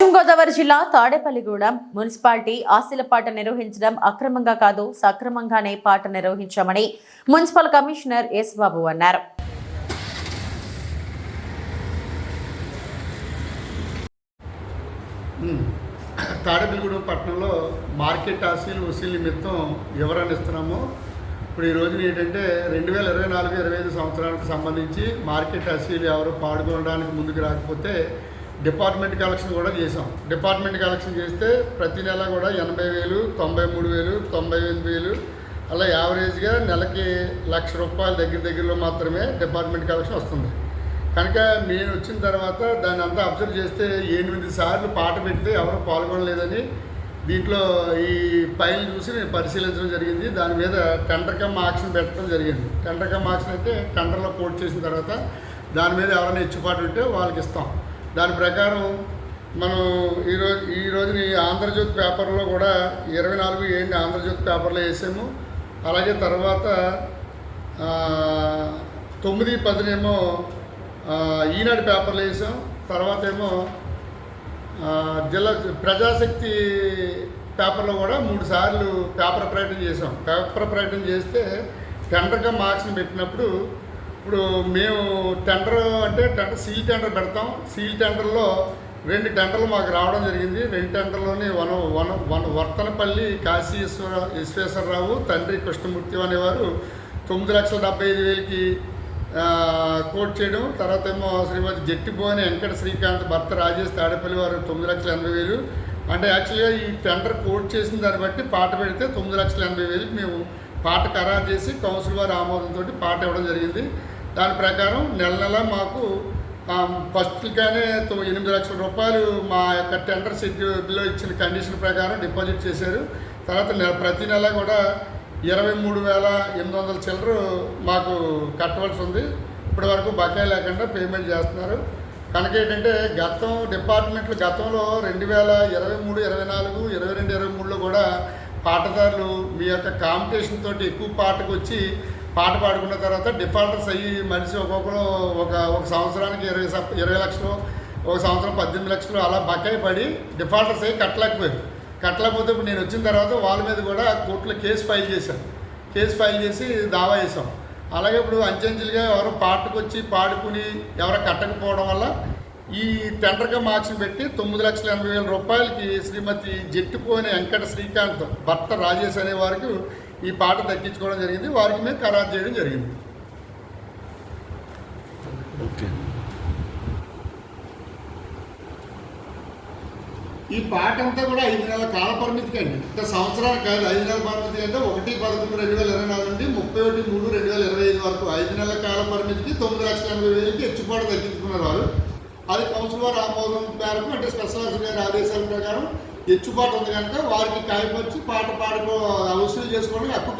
పశ్చిమ గోదావరి జిల్లా తాడేపల్లిగూడెం మున్సిపాలిటీ ఆశీల పాట నిర్వహించడం అక్రమంగా కాదు సక్రమంగానే పాట నిర్వహించామని మున్సిపల్ కమిషనర్ ఎస్ బాబు అన్నారు. తాడేపల్లిగూడెం పట్టణంలో మార్కెట్ ఆశీలు వసూలు నిమిత్తం వివరణ ఇస్తున్నాము. ఇప్పుడు ఈ రోజున ఏంటంటే రెండు వేల ఇరవై నాలుగు ఇరవై ఐదు సంవత్సరానికి సంబంధించి మార్కెట్ అసీలు ఎవరు పాడుకోవడానికి ముందుకు రాకపోతే డిపార్ట్మెంట్ కలెక్షన్ కూడా చేసాం డిపార్ట్మెంట్ కలెక్షన్ చేస్తే ప్రతి నెల కూడా ఎనభై వేలు తొంభై మూడు వేలు తొంభై ఎనిమిది వేలు అలా యావరేజ్గా నెలకి లక్ష రూపాయల దగ్గర దగ్గరలో మాత్రమే డిపార్ట్మెంట్ కలెక్షన్ వస్తుంది. కనుక నేను వచ్చిన తర్వాత దాన్ని అంతా అబ్జర్వ్ చేస్తే ఎనిమిది సార్లు పాట పెడితే ఎవరు పాల్గొనలేదని దీంట్లో ఈ పైన చూసి నేను పరిశీలించడం జరిగింది. దాని మీద టెండర్ కమ్ ఆక్షన్ పెట్టడం జరిగింది. టెండర్ కమ్ ఆక్షన్ అంటే టెండర్లో కోట్ చేసిన తర్వాత దాని మీద ఎవరైనా ఇచ్చిపాటు ఉంటే వాళ్ళకి ఇస్తాం. దాని ప్రకారం మనం ఈరోజు ఈ రోజుని ఆంధ్రజ్యోతి పేపర్లో కూడా ఇరవై నాలుగు ఏంటి ఆంధ్రజ్యోతి పేపర్లో వేసాము. అలాగే తర్వాత తొమ్మిది పదినేమో ఈనాడు పేపర్లో వేసాం. తర్వాత ఏమో జిల్లా ప్రజాశక్తి పేపర్లో కూడా మూడు సార్లు పేపర్ ప్రకటన చేసాం. పేపర్ ప్రకటన చేస్తే టెండర్గా మార్క్స్ని పెట్టినప్పుడు ఇప్పుడు మేము టెండర్ అంటే టెండర్ సీల్ టెండర్ పెడతాం. సీల్ టెండర్లో రెండు టెండర్లు మాకు రావడం జరిగింది. రెండు టెండర్లోని వన వన వన వర్తనపల్లి కాశీశ్వర విశ్వేశ్వరరావు తండ్రి కృష్ణమూర్తి అనేవారు తొమ్మిది లక్షల డెబ్బై ఐదు వేలకి కోట్ చేయడం. తర్వాత ఏమో శ్రీమతి జట్టిపోని వెంకట శ్రీకాంత్ భర్త రాజేష్ తాడేపల్లి వారు తొమ్మిది లక్షల ఎనభై వేలు. అంటే యాక్చువల్గా ఈ టెండర్ కోట్ చేసిన దాన్ని బట్టి పాట పెడితే తొమ్మిది లక్షల ఎనభై వేలకి మేము పాట ఖరారు చేసి కౌన్సిల్ వారి ఆమోదంతో పాట ఇవ్వడం జరిగింది. దాని ప్రకారం నెల నెల మాకు ఫస్ట్గానే ఎనిమిది లక్షల రూపాయలు మా యొక్క టెండర్ షెడ్యూల్లో ఇచ్చిన కండిషన్ ప్రకారం డిపాజిట్ చేశారు. తర్వాత ప్రతి నెల కూడా ఇరవై మూడు వేల ఎనిమిది వందల చిల్లర మాకు కట్టవలసి ఉంది. ఇప్పటి వరకు బకాయి లేకుండా పేమెంట్ చేస్తున్నారు. కనుక ఏంటంటే గతం డిపార్ట్మెంట్లు గతంలో రెండు వేల ఇరవై మూడు ఇరవై నాలుగు ఇరవై రెండు ఇరవై మూడులో కూడా పాటదారులు మీ యొక్క కాంపిటీషన్ తోటి ఎక్కువ పాటకు వచ్చి పాట పాడుకున్న తర్వాత డిఫాల్టర్స్ అయ్యి మనిషి ఒక్కొక్కరు ఒక ఒక సంవత్సరానికి ఇరవై ఇరవై లక్షలు ఒక సంవత్సరం పద్దెనిమిది లక్షలు అలా బకాయి పడి డిఫాల్టర్స్ అయ్యి కట్టలేకపోయారు. కట్టలేకపోతే ఇప్పుడు నేను వచ్చిన తర్వాత వాళ్ళ మీద కూడా కోర్టులో కేసు ఫైల్ చేశాను. కేసు ఫైల్ చేసి దావా వేసాం అలాగే ఇప్పుడు అంచెంచెలుగా ఎవరో పాటకు వచ్చి పాడుకుని ఎవరో కట్టకపోవడం వల్ల ఈ టెండర్గా మార్క్స్ పెట్టి తొమ్మిది లక్షల ఎనభై వేల రూపాయలకి శ్రీమతి జట్టిపోయిన వెంకట శ్రీకాంత్ భర్త రాజేష్ అనే వారికి ఈ పాట దక్కించుకోవడం జరిగింది. వారికి మేము ఖరారు చేయడం జరిగింది. ఓకే. ఈ పాట అంతా కూడా ఐదు నెలల కాల పరిమితికి అండి. ఇంకా సంవత్సరాలు కాదు. ఐదు నెలల పరిమితి అంటే ఒకటి పదకొండు రెండు వేల ఇరవై నాలుగు నుండి ముప్పై ఒకటి మూడు రెండు వేల ఇరవై ఐదు వరకు. ఐదు నెలల కాల పరిమితికి తొమ్మిది లక్షల ఎనభై వేలకి హెచ్చుబాటు తగ్గించుకున్నారు వారు. అది కౌన్సిల్ వారి ఆమోదం మేరకు అంటే స్పెషల్ గారి ఆదేశాల ప్రకారం హెచ్చుబాటు ఉంది కనుక వారికి కాయపరిచి పాట పాడుకో అవసరం చేసుకోవడానికి హక్కు